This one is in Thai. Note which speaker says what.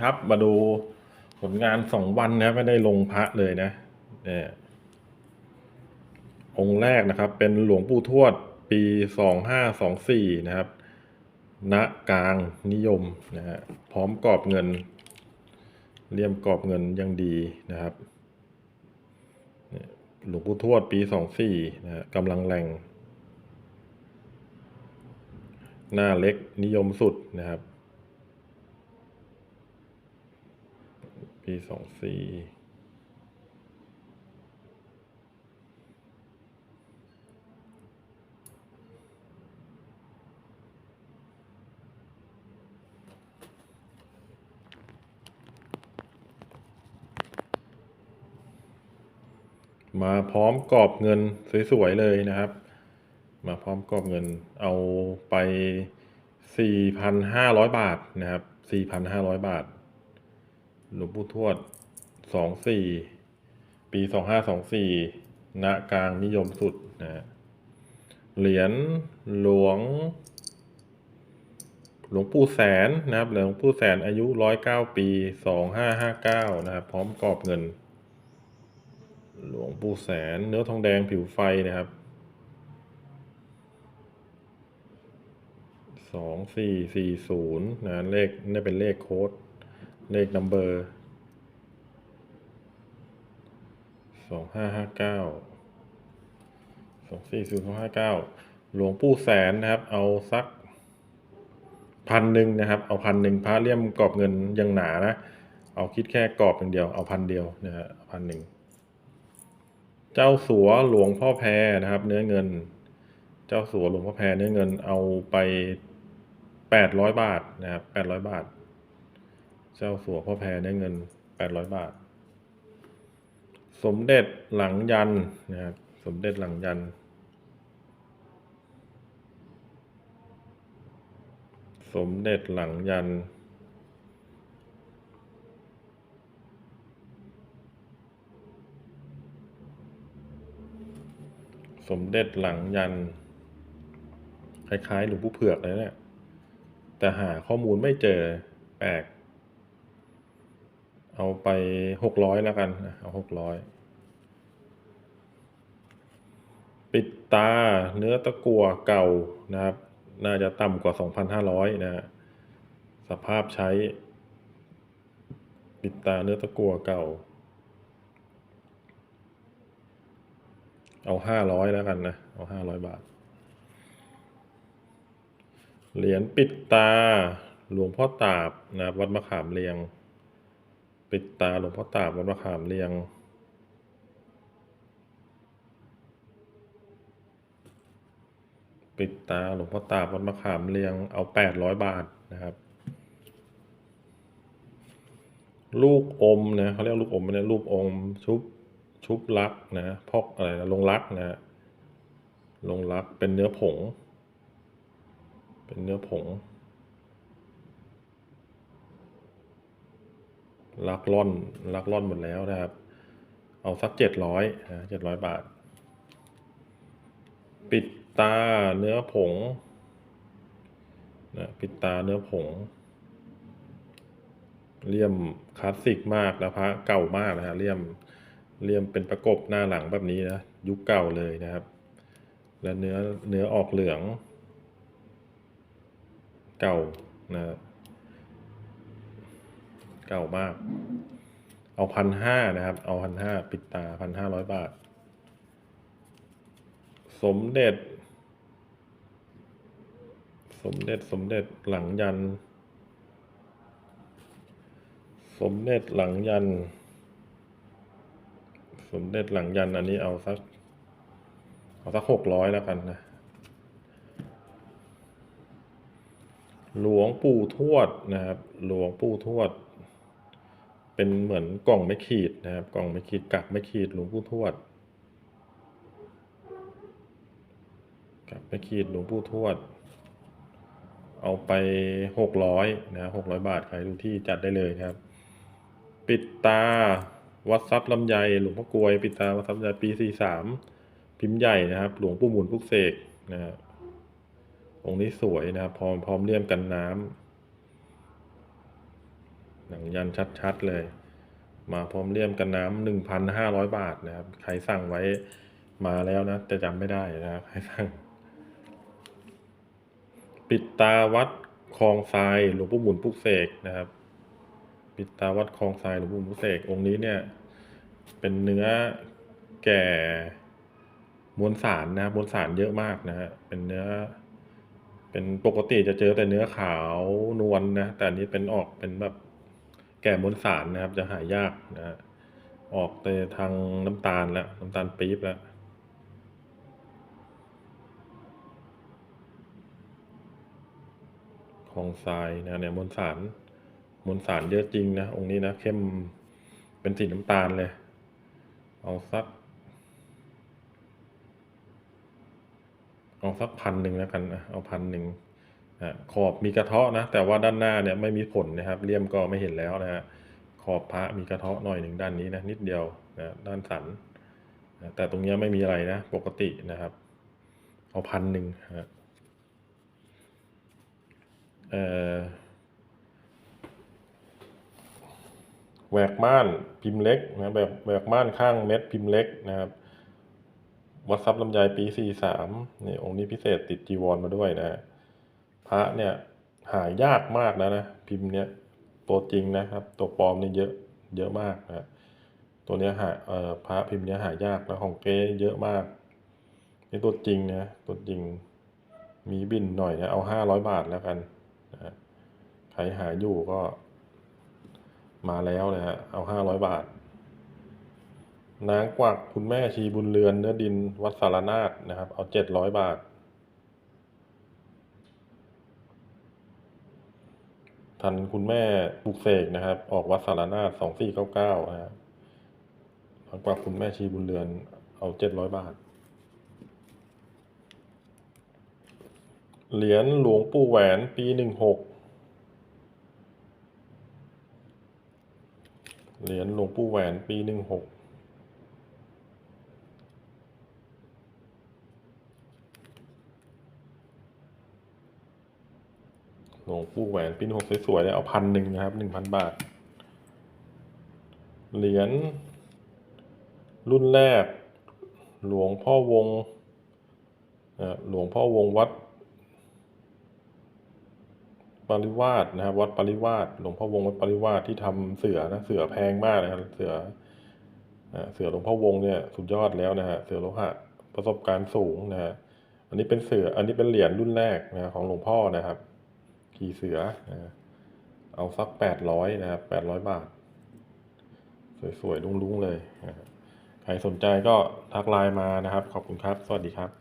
Speaker 1: ครับ มาดูผลงานสองวันนะไม่ได้ลงพระเลยนะเนี่ยองค์แรกนะครับ เป็นหลวงปู่ทวดปีสองห้าสองสี่นะครับณกลางนิยมนะฮะพร้อมกรอบเงินเลี่ยมกรอบเงินยังดีนะครับหลวงปู่ทวดปีสองสี่นะฮะกำลังแรงหน้าเล็กนิยมสุดนะครับ ปีสองสี่มาพร้อมกรอบเงินสวยๆเลยนะครับ มาพร้อมกรอบเงินเอาไป 4,500 บาทนะครับ 4,500 บาท หลวงปู่ทวด24ปี2524ณกลางนิยมสุดนะฮะเหรียญหลวง หลวงปู่แสนนะครับหลวงปู่แสนอายุ109ปี2559นะครับ พร้อมกรอบเงิน หลวงปู่แสนเนื้อทองแดงผิวไฟนะครับสองสี่สี่ศูนย์นะเลขนี่เป็นเลขโค้ด เลขนัมเบอร์ สองห้าห้าเก้าสองสี่ศูนย์สองห้าเก้าหลวงปู่แสนนะครับ เอาสักพันหนึ่งนะครับ เอาพันหนึ่งพระเลี่ยมกรอบเงินยังหนานะ เอาคิดแค่กรอบอย่างเดียว เอาพันเดียวนะฮะพันหนึ่ง เจ้าสัวหลวงพ่อแพรนะครับ เนื้อเงิน เจ้าสัวหลวงพ่อแพรเนื้อเงินเอาไปแปดร้อยบาทนะครับแปดร้อยบาท เจ้าสัวพ่อแพรเนื้อเงินแปดร้อยบาท สมเด็จหลังยันนะครับสมเด็จหลังยัน สมเด็จหลังยัน สมเด็จหลังยัน คล้ายๆหลวงปู่เผือกเลยเนี่ยแต่หาข้อมูลไม่เจอแปลก เอาไปหกร้อยแล้วกันเอาหกร้อยปิดตาเนื้อตะกัวเก่านะครับ น่าจะต่ำกว่าสองพันห้าร้อยนะสภาพใช้ ปิดตาเนื้อตะกัวเก่า เอาห้าร้อยแล้วกันนะ เอาห้าร้อยบาท เหรียญปิดตาหลวงพ่อตาบนะครับวัดมะขามเรียง ปิดตาหลวงพ่อตาบวัดมะขามเรียง ปิดตาหลวงพ่อตาบวัดมะขามเรียง เอาแปดร้อยบาทนะครับ ลูกอมนะเขาเรียกลูกอมเนะลูกอมชุบชุบลักนะพอกอะไรนะลงลักนะลงลักเป็นเนื้อผง เป็นเนื้อผง ลักล่อนลักล่อนหมดแล้วนะครับ เอาสักเจ็ดร้อยนะเจ็ดร้อยบาท ปิดตาเนื้อผงนะปิดตาเนื้อผง เลี่ยมคลาสสิกมากนะพระเก่ามากนะฮะเลี่ยมเลี่ยมเป็นประกบหน้าหลังแบบนี้นะยุคเก่าเลยนะครับ และเนื้อเนื้อออกเหลือง เก่านะ เก่ามาก เอาพันห้านะครับ เอาพันห้าปิดตาพันห้าร้อยบาท สมเด็จ สมเด็จสมเด็จหลังยัน สมเด็จหลังยัน สมเด็จหลังยันอันนี้เอาสัก เอาสักหกร้อยแล้วกันนะหลวงปู่ทวดนะครับ หลวงปู่ทวด เป็นเหมือนกล่องไม่ขีดนะครับ กล่องไม่ขีดกักไม่ขีดหลวงปู่ทวดกักไม่ขีดหลวงปู่ทวด เอาไปหกร้อยนะหกร้อยบาทใครดูที่จัดได้เลยครับ ปิดตาวัดทรัพย์ลำไยหลวงพ่อกลวยปิดตาวัดทรัพย์ลำไยปีสี่สามพิมพ์ใหญ่นะครับ หลวงปู่หมุนพุกเสกนะครับองค์นี้สวยนะครับพร้อมพร้อมเลี่ยมกันน้ หนังยันชัดๆเลย มาพร้อมเลี่ยมกันน้ำหนึ่งพันห้าร้อยบาทนะครับ ใครสั่งไว้มาแล้วนะ แต่จำไม่ได้นะครับใครสั่ง ปิดตาวัดคลองทรายหลวงปู่หมุนปุกเสกนะครับ ปิดตาวัดคลองทรายหลวงปู่หมุนปุกเสกองค์นี้เนี่ย เป็นเนื้อแก่มวลสารนะครับมวลสารเยอะมากนะฮะเป็นเนื้อ เป็นปกติจะเจอแต่เนื้อขาวนวลนะแต่อันนี้เป็นออกเป็นแบบ แก่มวลสารนะครับ จะหายากนะฮะออกแต่ทางน้ำตาลแล้วน้ำตาลปี๊บแล้วของทรายนะเนี่ยมวลสารมวลสารเยอะจริงนะ องค์นี้นะ เข้มเป็นสีน้ำตาลเลย เอาสัก เอาสักพันหนึ่งแล้วกันนะเอาพันหนึ่ง ขอบมีกระเทาะนะ แต่ว่าด้านหน้าเนี่ยไม่มีผลนะครับเลี่ยมก็ไม่เห็นแล้วนะฮะขอบพระมีกระเทาะหน่อยหนึ่งด้านนี้นะนิดเดียวนะด้านสันนะแต่ตรงนี้ไม่มีอะไรนะปกตินะครับ เอาพันหนึ่งฮะเออแหวกม่านพิมพ์เล็กนะแบบแหวกม่านข้างเม็ดพิมพ์เล็กนะครับวัดทรัพย์ลำไยปีสี่สามนี่องค์นี้พิเศษติดจีวรมาด้วยนะฮะ พระเนี่ยหายากมากนะนะพิมพ์เนี่ยตัวจริงนะครับ ตัวปลอมนี่เยอะเยอะมากนะตัวเนี้ยหาเอ่อพระพิมพ์เนี้ยหายากแล้วของเก๊เยอะมากนี่ตัวจริงนะตัวจริงมีบินหน่อยนะเอาห้าร้อยบาทแล้วกันนะใครหาอยู่ก็มาแล้วนะฮะเอาห้าร้อยบาท นางกวักคุณแม่ชีบุญเรือนเนื้อดินวัดสารนาฏนะครับ เอาเจ็ดร้อยบาท ทันคุณแม่ปลูกเสกนะครับ ออกวัดสารนาฏสองสี่เก้าเก้านะครับนางกวักคุณแม่ชีบุญเรือนเอาเจ็ดร้อยบาท เหรียญหลวงปู่แหวนปีหนึ่งหกเหรียญหลวงปู่แหวนปีหนึ่งหก ห ลวงปู่แหวนปีหกสวยๆเลยเอาพันหนึ่งนะครับหนึ่งพันบาท เหรียญรุ่นแรก หลวงพ่อวงหลวงพ่อวงวัดปริวาสนะครับ วัดปริวาสหลวงพ่อวงวัดปริวาสที่ทำเสือนะเสือแพงมากนะครับเสือเสือหลวงพ่อวงเนี่ยสุดยอดแล้วนะฮะเสือโลหะประสบการณ์สูงนะฮะอันนี้เป็นเสืออันนี้เป็นเหรียญรุ่นแรกนะของหลวงพ่อนะครับ ขี่เสือนะเอาสักแปดร้อยนะครับแปดร้อยบาท สวยๆลุ้งๆเลยนะใครสนใจก็ทักไลน์มานะครับ ขอบคุณครับ สวัสดีครับ